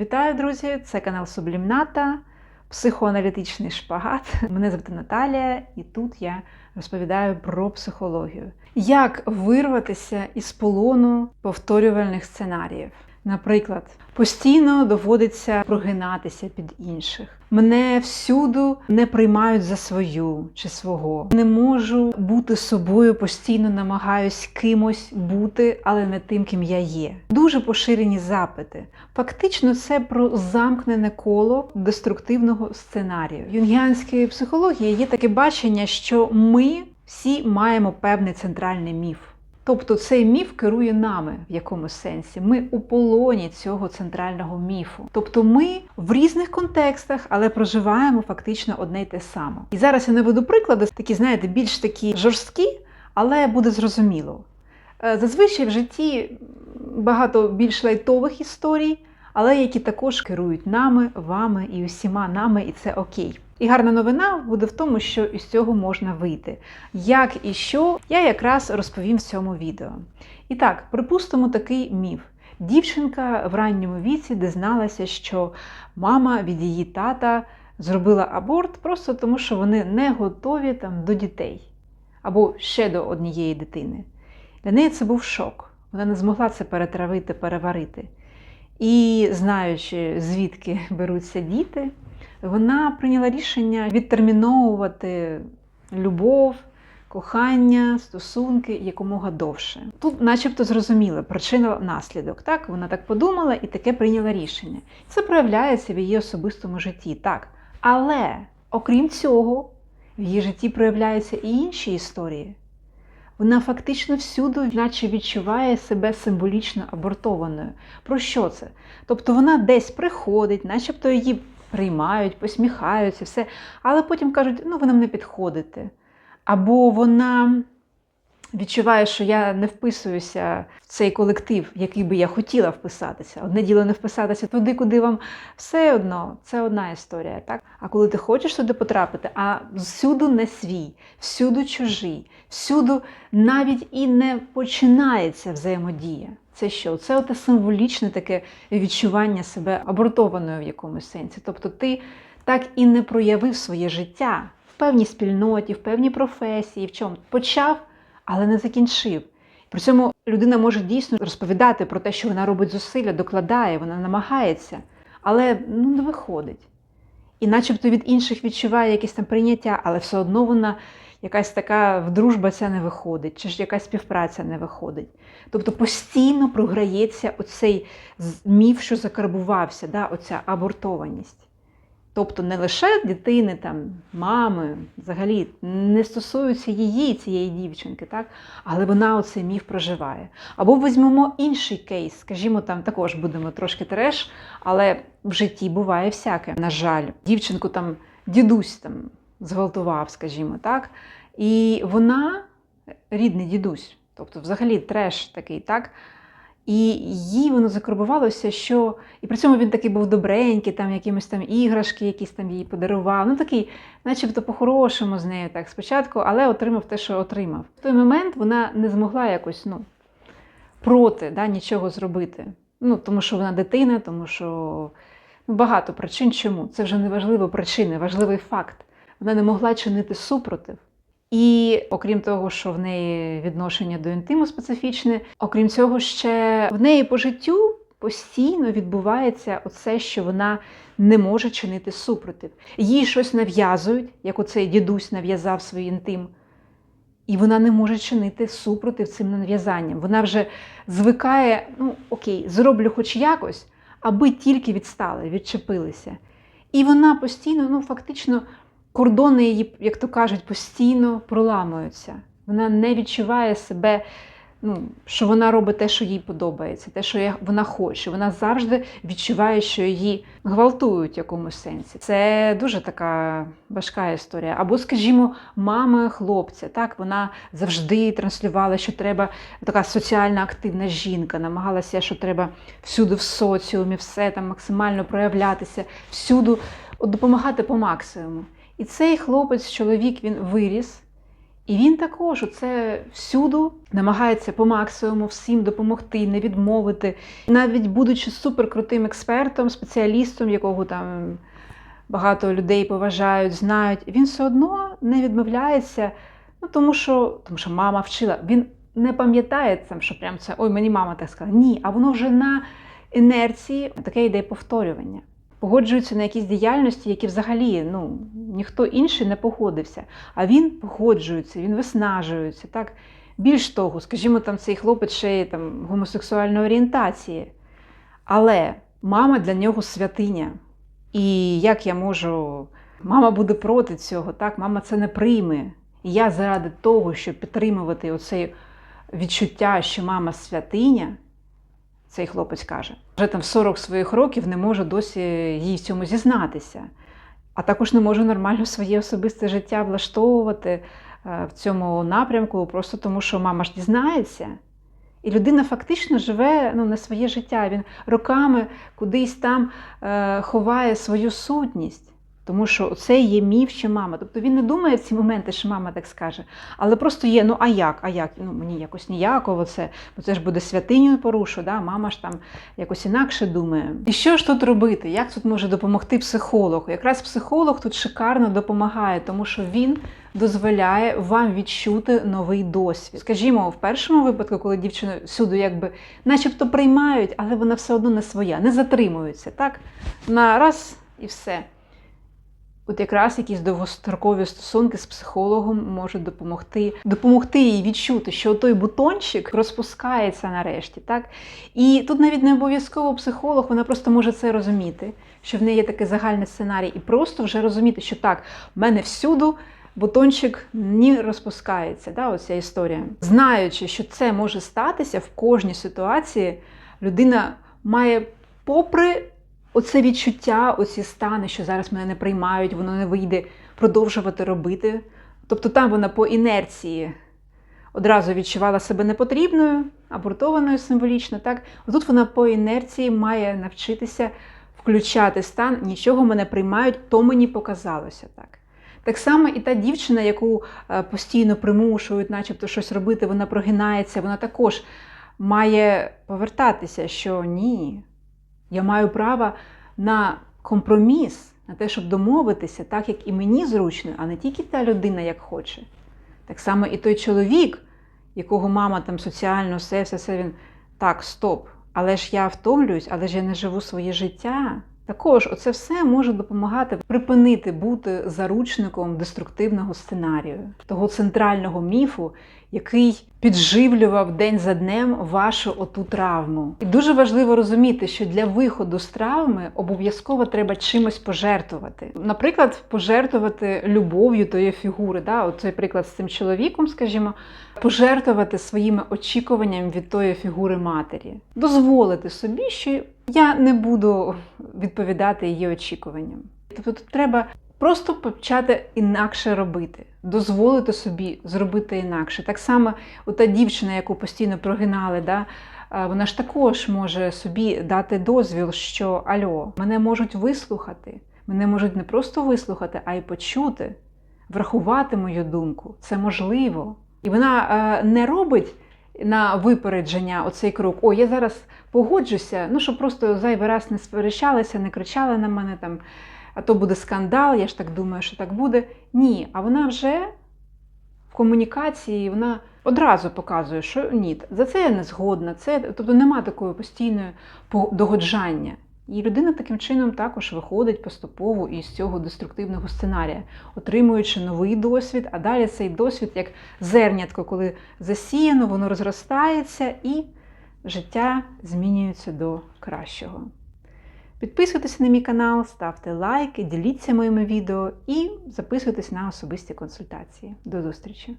Вітаю, друзі! Це канал Сублімната, психоаналітичний шпагат. Мене звати Наталія, і тут я розповідаю про психологію. Як вирватися із полону повторювальних сценаріїв? Наприклад, постійно доводиться прогинатися під інших. Мене всюду не приймають за свою чи свого. Не можу бути собою, постійно намагаюсь кимось бути, але не тим, ким я є. Дуже поширені запити. Фактично, це про замкнене коло деструктивного сценарію. В юнгіанській психології є таке бачення, що ми всі маємо певний центральний міф. Тобто цей міф керує нами в якомусь сенсі. Ми у полоні цього центрального міфу. Тобто ми в різних контекстах, але проживаємо фактично одне й те саме. І зараз я наведу приклади, такі, знаєте, більш такі жорсткі, але буде зрозуміло. Е, Зазвичай в житті багато більш лайтових історій, але які також керують нами, вами і усіма нами, і це окей. І гарна новина буде в тому, що із цього можна вийти. Як і що, я якраз розповім в цьому відео. І так, припустимо такий міф. Дівчинка в ранньому віці дізналася, що мама від її тата зробила аборт просто тому, що вони не готові там, до дітей або ще до однієї дитини. Для неї це був шок. Вона не змогла це перетравити, переварити. І знаючи, звідки беруться діти, вона прийняла рішення відтерміновувати любов, кохання, стосунки якомога довше. Тут, начебто, зрозуміло, причина наслідок. Так, вона так подумала і таке прийняла рішення. Це проявляється в її особистому житті, так. Але окрім цього, в її житті проявляються і інші історії. Вона фактично всюди, наче відчуває себе символічно абортованою. Про що це? Тобто вона десь приходить, начебто її приймають, посміхаються, все, але потім кажуть, ну ви нам не підходите. Або вона відчуває, що я не вписуюся в цей колектив, який би я хотіла вписатися. Одне діло не вписатися туди, куди вам все одно, це одна історія. так? А коли ти хочеш туди потрапити, а всюди не свій, всюди чужий, всюди навіть і не починається взаємодія. Це що? Це оте символічне таке відчування себе абортованою в якомусь сенсі. Тобто ти так і не проявив своє життя в певній спільноті, в певній професії, в чому почав, але не закінчив. При цьому людина може дійсно розповідати про те, що вона робить зусилля, докладає, вона намагається, але ну, не виходить. І начебто від інших відчуває якесь там прийняття, але все одно вона якась така дружба ця не виходить, чи ж якась співпраця не виходить. Тобто постійно програється оцей міф, що закарбувався, да, оця абортованість. Тобто не лише дитини, там, мами, взагалі не стосуються її, цієї дівчинки, так? але вона оцей міф проживає. Або візьмемо інший кейс, скажімо, там також будемо трошки треш, але в житті буває всяке. На жаль, дівчинку там дідусь там зґвалтував, скажімо так. І вона рідний дідусь, тобто взагалі треш такий, так? І їй воно закарбувалося, що. І при цьому він такий був добренький, там якимось там іграшки, якісь там їй подарував. Ну такий, начебто, по-хорошому з нею так спочатку, але отримав те, що отримав. В той момент вона не змогла якось ну, проти да, нічого зробити. Ну, Тому що вона дитина, тому що ну, багато причин. Чому? Це вже не важливо причини, важливий факт. Вона не могла чинити супротив. І окрім того, що в неї відношення до інтиму специфічне, окрім цього, ще в неї по життю постійно відбувається оце, що вона не може чинити супротив. Їй щось нав'язують, як оцей дідусь нав'язав свій інтим. І вона не може чинити супротив цим нав'язанням. Вона вже звикає, ну окей, зроблю хоч якось, аби тільки відстали, відчепилися. І вона постійно, ну фактично, кордони її, як то кажуть, постійно проламуються. Вона не відчуває себе, ну, що вона робить те, що їй подобається, те, що вона хоче. Вона завжди відчуває, що її гвалтують в якомусь сенсі. Це дуже така важка історія. Або, скажімо, мама хлопця. Так, Вона завжди транслювала, що треба така соціально активна жінка, намагалася, що треба всюди в соціумі, все там максимально проявлятися, всюди допомагати по максимуму. І цей хлопець, чоловік, він виріс, І він також оце всюду намагається по максимуму всім допомогти, не відмовити, навіть будучи суперкрутим експертом, спеціалістом, якого там багато людей поважають, знають, він все одно не відмовляється, ну тому що, тому що мама вчила. Він не пам'ятає що прям це ой, мені мама так сказала. Ні, а воно вже на інерції таке йде повторювання. Погоджуються на якісь діяльності, які взагалі ну, ніхто інший не погодився. А він погоджується, він виснажується. Так? Більш того, скажімо, там цей хлопець ще й там гомосексуальної орієнтації. Але мама для нього святиня. І як я можу, мама буде проти цього, так? мама це не прийме. І я заради того, щоб підтримувати оце відчуття, що мама святиня, цей хлопець каже, вже там в 40 своїх років не може досі їй в цьому зізнатися. А також не може нормально своє особисте життя влаштовувати е, в цьому напрямку, просто тому що мама ж дізнається. І людина фактично живе ну, не своє життя. Він роками кудись там е, ховає свою сутність. Тому що це є міф, що мама. Тобто він не думає в ці моменти, що мама так скаже, але просто є, ну а як? А як? Ну мені якось ніяково це, бо це ж буде святиню порушу, да? мама ж там якось інакше думає. І що ж тут робити? Як тут може допомогти психолог? Якраз психолог тут шикарно допомагає, тому що він дозволяє вам відчути новий досвід. Скажімо, в першому випадку, коли дівчину всюди якби начебто приймають, але вона все одно не своя, не затримується. Так? На раз і все. От якраз якісь довгострокові стосунки з психологом можуть допомогти допомогти їй відчути, що той бутончик розпускається нарешті. так? І тут навіть не обов'язково психолог, вона просто може це розуміти, що в неї є такий загальний сценарій, і просто вже розуміти, що так, в мене всюду бутончик не розпускається. Да, Оця історія. Знаючи, що це може статися в кожній ситуації, людина має, попри оце відчуття, оці стани, що зараз мене не приймають, воно не вийде продовжувати робити. Тобто там вона по інерції одразу відчувала себе непотрібною, абортованою символічно. так? Тут вона по інерції має навчитися включати стан, нічого мене приймають, то мені показалося так. Так само і та дівчина, яку е, постійно примушують, начебто щось робити, вона прогинається, вона також має повертатися, що ні, я маю право на компроміс, на те, щоб домовитися, так як і мені зручно, а не тільки та людина, як хоче. Так само і той чоловік, якого мама там соціально все, все, все він так, стоп. Але ж я втомлююсь, але ж я не живу своє життя. Також оце все може допомагати припинити бути заручником деструктивного сценарію, того центрального міфу, який підживлював день за днем вашу оту травму. І дуже важливо розуміти, що для виходу з травми обов'язково треба чимось пожертвувати. Наприклад, пожертвувати любов'ю тої фігури. Да? От цей приклад з цим чоловіком, скажімо, пожертвувати своїми очікуваннями від тої фігури матері, дозволити собі, що я не буду відповідати її очікуванням. Тобто тут треба просто почати інакше робити, дозволити собі зробити інакше. Так само та дівчина, яку постійно прогинали, да, вона ж також може собі дати дозвіл, що альо, мене можуть вислухати, мене можуть не просто вислухати, а й почути, врахувати мою думку. Це можливо. І вона не робить на випередження оцей крок. О, я зараз погоджуся, ну щоб просто зайвий раз не сперечалися, не кричали на мене там, а то буде скандал, я ж так думаю, що так буде. Ні, а вона вже в комунікації вона одразу показує, що ні, за це я не згодна. Це, Тобто нема такої постійної догоджання. І людина таким чином також виходить поступово із цього деструктивного сценарія, отримуючи новий досвід, а далі цей досвід, як зернятко, коли засіяно, воно розростається і життя змінюється до кращого. Підписуйтесь на мій канал, ставте лайки, діліться моїми відео і записуйтесь на особисті консультації. До зустрічі!